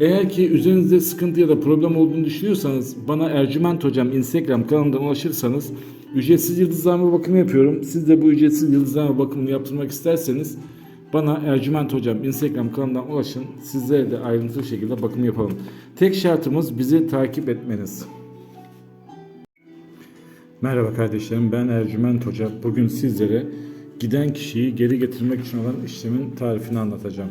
Eğer ki üzerinizde sıkıntı ya da problem olduğunu düşünüyorsanız bana Ercüment Hocam Instagram kanalından ulaşırsanız ücretsiz yıldızlarma bakımı yapıyorum. Siz de bu ücretsiz yıldızlarma bakımını yaptırmak isterseniz bana Ercüment Hocam Instagram kanalından ulaşın. Sizlere de ayrıntılı şekilde bakım yapalım. Tek şartımız bizi takip etmeniz. Merhaba kardeşlerim ben Ercüment Hoca. Bugün sizlere giden kişiyi geri getirmek için olan işlemin tarifini anlatacağım.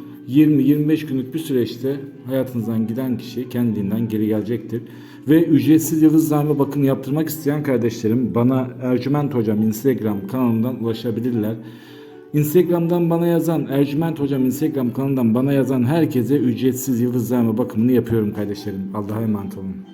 20-25 günlük bir süreçte hayatınızdan giden kişi kendiliğinden geri gelecektir. Ve ücretsiz yıldızlarma bakım yaptırmak isteyen kardeşlerim bana Ercüment Hocam Instagram kanalından ulaşabilirler. Instagram'dan bana yazan, Ercüment Hocam Instagram kanalından bana yazan herkese ücretsiz yıldızlarma bakımını yapıyorum kardeşlerim. Allah'a emanet olun.